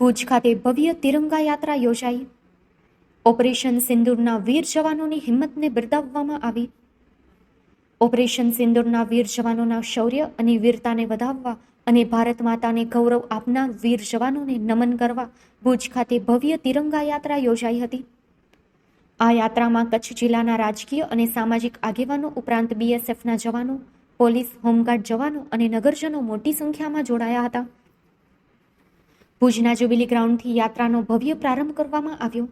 ભુજ ખાતે ભવ્ય તિરંગા યાત્રા યોજાઈ. ઓપરેશન સિંદૂરના વીર જવાનોની હિંમતને બિરદાવવામાં આવી. ઓપરેશન સિંદૂરના વીર જવાનોના શૌર્ય અને વીરતાને વધાવવા અને ભારત માતાને ગૌરવ આપનાર વીર જવાનોને નમન કરવા ભુજ ખાતે ભવ્ય તિરંગા યાત્રા યોજાઈ હતી. આ યાત્રામાં કચ્છ જિલ્લાના રાજકીય અને સામાજિક આગેવાનો ઉપરાંત બીએસએફના જવાનો, પોલીસ, હોમગાર્ડ જવાનો અને નગરજનો મોટી સંખ્યામાં જોડાયા હતા. ભુજના જ્યુબિલી ગ્રાઉન્ડથી યાત્રાનો ભવ્ય પ્રારંભ કરવામાં આવ્યો.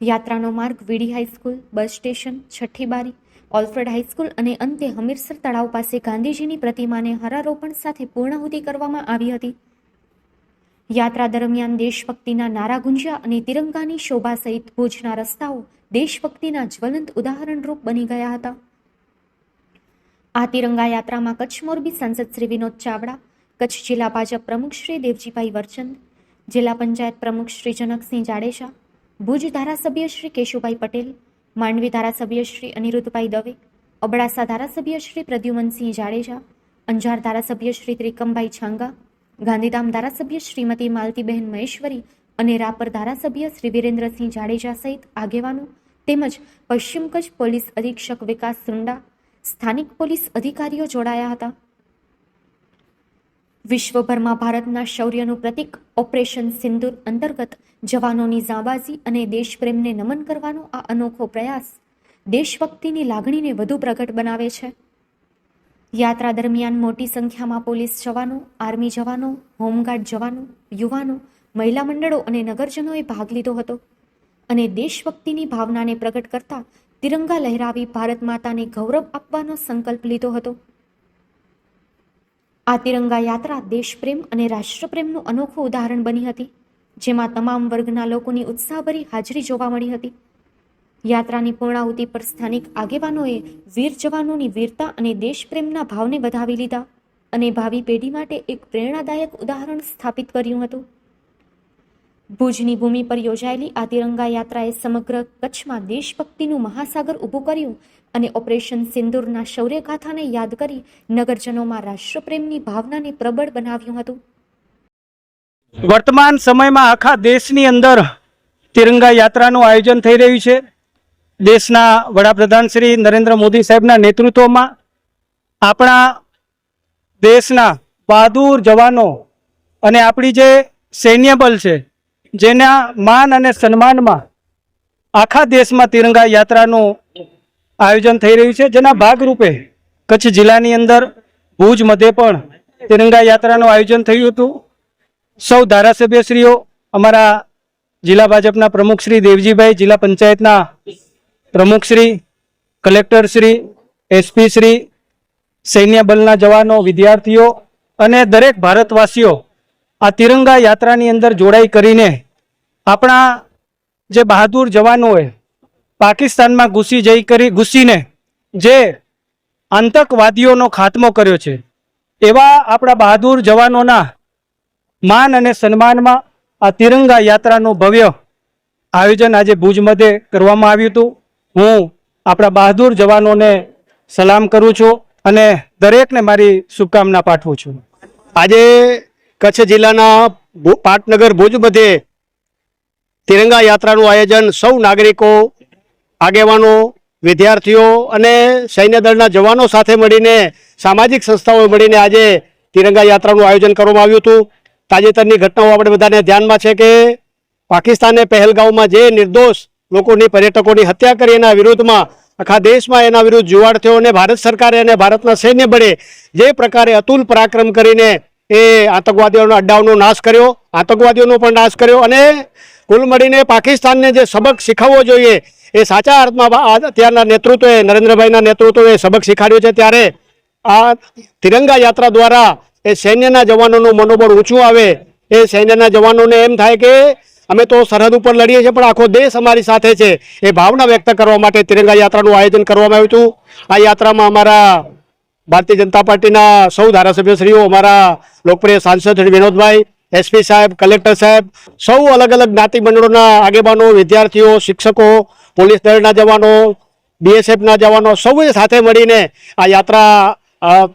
યાત્રાનો માર્ગ વીડી હાઈસ્કૂલ બસ સ્ટેશન, છઠ્ઠી બારી, ઓલ્ફ્રેડ હાઈસ્કૂલ અને અંતે હમીરસર તળાવ પાસે ગાંધીજીની પ્રતિમાને હરારોપણ સાથે પૂર્ણાહુતિ કરવામાં આવી હતી. યાત્રા દરમિયાન દેશભક્તિના નારા ગુંજ્યા અને તિરંગાની શોભા સહિત ભુજના રસ્તાઓ દેશભક્તિના જ્વલંત ઉદાહરણરૂપ બની ગયા હતા. આ તિરંગા યાત્રામાં કચ્છ મોરબી સાંસદ શ્રી વિનોદ ચાવડા કચ્છ જિલ્લા ભાજપ પ્રમુખ શ્રી દેવજીભાઈ વરચંદ, જિલ્લા પંચાયત પ્રમુખ શ્રી જનકસિંહ જાડેજા, ભુજ ધારાસભ્ય શ્રી કેશુભાઈ પટેલ, માંડવી ધારાસભ્ય શ્રી અનિરુદ્ધભાઈ દવે, અબડાસા ધારાસભ્ય શ્રી પ્રદ્યુમનસિંહ જાડેજા, અંજાર ધારાસભ્ય શ્રી ત્રિકમભાઈ છાંગા, ગાંધીધામ ધારાસભ્ય શ્રીમતી માલતીબહેન મહેશ્વરી અને રાપર ધારાસભ્ય શ્રી વિરેન્દ્રસિંહ જાડેજા સહિત આગેવાનો તેમજ પશ્ચિમ કચ્છ પોલીસ અધિક્ષક વિકાસ સુંડા, સ્થાનિક પોલીસ અધિકારીઓ જોડાયા હતા. વિશ્વભરમાં ભારતના શૌર્યનું પ્રતીક ઓપરેશન સિંદૂર અંતર્ગત જવાનોની જાંબાજી અને દેશપ્રેમને નમન કરવાનો આ અનોખો પ્રયાસ દેશભક્તિની લાગણીને વધુ પ્રગટ બનાવે છે. યાત્રા દરમિયાન મોટી સંખ્યામાં પોલીસ જવાનો, આર્મી જવાનો, હોમગાર્ડ જવાનો, યુવાનો, મહિલા મંડળો અને નગરજનોએ ભાગ લીધો હતો અને દેશભક્તિની ભાવનાને પ્રગટ કરતા તિરંગા લહેરાવી ભારત માતાને ગૌરવ આપવાનો સંકલ્પ લીધો હતો. આ તિરંગા યાત્રા દેશપ્રેમ અને રાષ્ટ્રપ્રેમનું અનોખું ઉદાહરણ બની હતી, જેમાં તમામ વર્ગના લોકોની ઉત્સાહભરી હાજરી જોવા મળી હતી. યાત્રાની પૂર્ણાહુતિ પર સ્થાનિક આગેવાનોએ વીર જવાનોની વીરતા અને દેશપ્રેમના ભાવને વધાવી લીધા અને ભાવિ પેઢી માટે એક પ્રેરણાદાયક ઉદાહરણ સ્થાપિત કર્યું હતું. ભુજની ભૂમિ પર યોજાયેલી આ તિરંગા યાત્રાએ સમગ્ર કચ્છમાં દેશભક્તિનું મહાસાગર ઊભું કર્યું અને ઓપરેશન સિંદૂરના શૌર્યગાથાને યાદ કરી નગરજનોમાં રાષ્ટ્રપ્રેમની ભાવનાને પ્રબળ બનાવ્યું હતું. વર્તમાન સમયમાં આખા દેશની અંદર તિરંગા યાત્રાનું આયોજન થઈ રહ્યું છે. દેશના વડાપ્રધાન શ્રી નરેન્દ્ર મોદી સાહેબના નેતૃત્વમાં આપણા દેશના બહાદુર જવાનો અને આપણી જે સૈન્ય બલ છે, જેના માન અને સન્માનમાં આખા દેશમાં તિરંગા યાત્રાનું આયોજન થઈ રહ્યું છે. જેના ભાગરૂપે કચ્છ જિલ્લાની અંદર ભુજ મધ્યે પણ તિરંગા યાત્રાનું આયોજન થયું હતું. સૌ ધારાસભ્યશ્રીઓ, અમારા જિલ્લા ભાજપના પ્રમુખ શ્રી દેવજીભાઈ, જિલ્લા પંચાયતના પ્રમુખ શ્રી, કલેક્ટર શ્રી એસપી શ્રી, સૈન્ય બલના જવાનો, વિદ્યાર્થીઓ અને દરેક ભારતવાસીઓ આ તિરંગા યાત્રાની અંદર જોડાઈ કરીને આપણા જે બહાદુર જવાનોએ પાકિસ્તાનમાં ઘૂસી જઈ કરી, ઘૂસીને જે આતંકવાદીઓનો ખાત્મો કર્યો છે, એવા આપણા બહાદુર જવાનોના માન અને સન્માનમાં આ તિરંગા યાત્રાનું ભવ્ય આયોજન આજે ભુજ મધ્યે કરવામાં આવ્યું હતું. હું આપણા બહાદુર જવાનોને સલામ કરું છું અને દરેકને મારી શુભકામના પાઠવું છું. આજે કચ્છ જિલ્લાના પાટનગર ભુજ મધ્યે તિરંગા યાત્રાનું આયોજન સૌ નાગરિકો આગેવાનો, વિદ્યાર્થીઓ અને સૈન્ય દળના જવાનો સાથે મળીને, સામાજિક સંસ્થાઓએ મળીને આજે તિરંગા યાત્રાનું આયોજન કરવામાં આવ્યું હતું. તાજેતરની ઘટનાઓ આપણે બધાને ધ્યાનમાં છે કે, પાકિસ્તાને પહેલગાંવમાં જે નિર્દોષ લોકોની, પર્યટકોની હત્યા કરી એના વિરુદ્ધમાં, આખા દેશમાં એના વિરુદ્ધ જુવાડ થયો અને ભારત સરકારે અને ભારતના સૈન્ય બળે જે પ્રકારે અતુલ પરાક્રમ કરીને એ આતંકવાદીઓના અડ્ડાઓનો નાશ કર્યો, આતંકવાદીઓનો પણ નાશ કર્યો અને કુલ મળીને પાકિસ્તાનને જે સબક શીખવવો જોઈએ એ સાચા અર્થમાં અત્યારના નેતૃત્વે, નરેન્દ્રભાઈના નેતૃત્વે સબક શીખાડ્યો છે ત્યારે આ તિરંગા યાત્રા દ્વારા એ સૈન્યના જવાનોનું મનોબળ ઊંચું આવે. એ સૈન્યના જવાનોને એમ થાય કે અમે તો સરહદ ઉપર લડીએ છીએ, પણ આખો દેશ અમારી સાથે છે. એ ભાવના વ્યક્ત કરવા માટે તિરંગા યાત્રાનું આયોજન કરવામાં આવ્યું હતું. આ યાત્રામાં અમારા ભારતીય જનતા પાર્ટીના સૌ ધારાસભ્યશ્રીઓ, અમારા લોકપ્રિય સાંસદ શ્રી વિનોદભાઈ એસપી સાહેબ, કલેક્ટર સાહેબ, સૌ અલગ અલગ જ્ઞાતિ મંડળોના આગેવાનો, વિદ્યાર્થીઓ, શિક્ષકો, પોલીસ દળના જવાનો બીએસએફના જવાનો સૌએ સાથે મળીને આ યાત્રા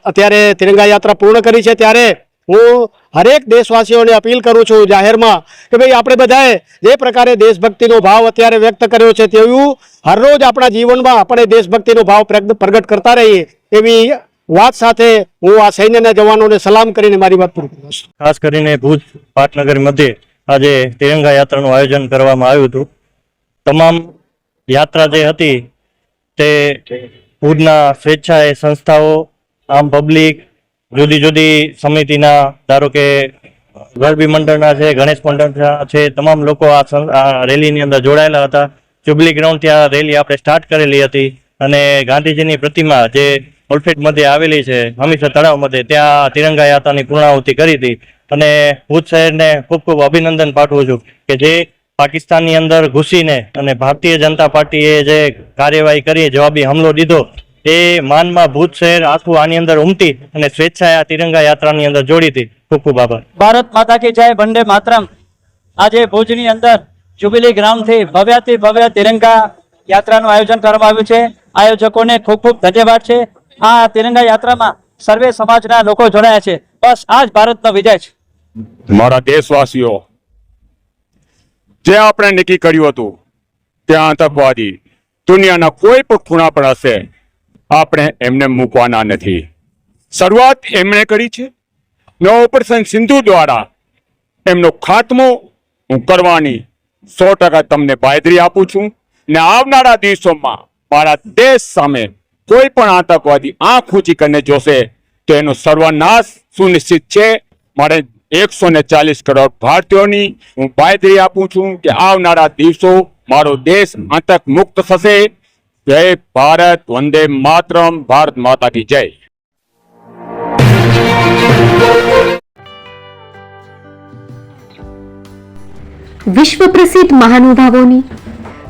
અત્યારે તિરંગા યાત્રા પૂર્ણ કરી છે. ત્યારે હું હરેક દેશવાસીઓને અપીલ કરું છું જાહેરમાં કે ભાઈ આપણે બધાએ જે પ્રકારે દેશભક્તિનો ભાવ અત્યારે વ્યક્ત કર્યો છે તેવું હરરોજ આપણા જીવનમાં આપણે દેશભક્તિનો ભાવ પ્રગ- પ્રગટ કરતા રહીએ એવી વાત સાથે હું આ સૈન્યના જવાનોને સલામ કરીને મારી વાત પૂરી કરું છું. ખાસ કરીને ભુજ પાટનગર મધ્યે આજે તિરંગા યાત્રાનું આયોજન કરવામાં આવ્યું હતું. તમામ યાત્રા જે હતી તે ભુજના સ્વેચ્છાએ સંસ્થાઓ, આમ પબ્લિક, જુદી જુદી સમિતિના, ધારો કે ગરબી મંડળના છે, ગણેશ મંડળના છે, તમામ લોકો આ આ રેલીની અંદર જોડાયેલા હતા. જુબલી ગ્રાઉન્ડ ત્યાં રેલી આપણે સ્ટાર્ટ કરેલી હતી અને ગાંધીજીની પ્રતિમા જે ઓલ્ફેટ મધ્ય આવેલી છે. હમીસર તળાવ મધ્ય ત્યાં તિરંગા યાત્રાની પૂર્ણાહુતિ કરી હતી. અને ભુજ શહેરને ખૂબ ખૂબ અભિનંદન પાઠવું છું કે જે પાકિસ્તાનની અંદર ઘૂસીને અને ભારતીય જનતા પાર્ટીએ જે કાર્યવાહી કરી, જવાબી હમલો દીધો એ માનમાં ભુજ શહેર આખું આની અંદર ઉમટી અને સ્વેચ્છાએ આ તિરંગા યાત્રાની અંદર જોડી હતી. ખૂબ ખૂબ આભાર. ભારત માતા કી જય, વંદે માતરમ. આજે ભુજની અંદર જ્યુબિલી ગ્રાઉન્ડથી ભવ્યથી ભવ્ય તિરંગા યાત્રાનું આયોજન કરવામાં આવ્યું છે. આયોજકોને ખૂબ ખૂબ ધન્યવાદ છે. આ તિરંગા યાત્રામાં સર્વે સમાજના લોકો જોડાયા છે. બસ, આ જ ભારતનો વિજય છે. મારા દેશવાસીઓ, જે આપણે નક્કી કર્યું હતું, ત્યાં આતંકવાદી દુનિયાના કોઈ પણ ખૂણા પર હશે, આપણે એમને મૂકવાના નથી. શરૂઆત એમણે કરી છે. ને ઓપરેશન સિંધુ દ્વારા એમનો ખાત્મો હું કરવાની સો ટકા તમને બાયદરી આપું છું. ને આવનારા દિવસોમાં મારા દેશ સામે કોઈ પણ આતંકવાદી આંખ ઊંચી કરીને જોશે, તો એનો સર્વનાશ સુનિશ્ચિત છે. મારે એકસો ને ચાલીસ કરોડ ભારતીયોની હું બાયદરી આપું છું કે આવનારા દિવસો મારો દેશ આતંક મુક્ત થશે. જય ભારત, વંદે માતરમ, ભારત માતા કી જય. વિશ્વ પ્રસિદ્ધ મહાનુભાવોની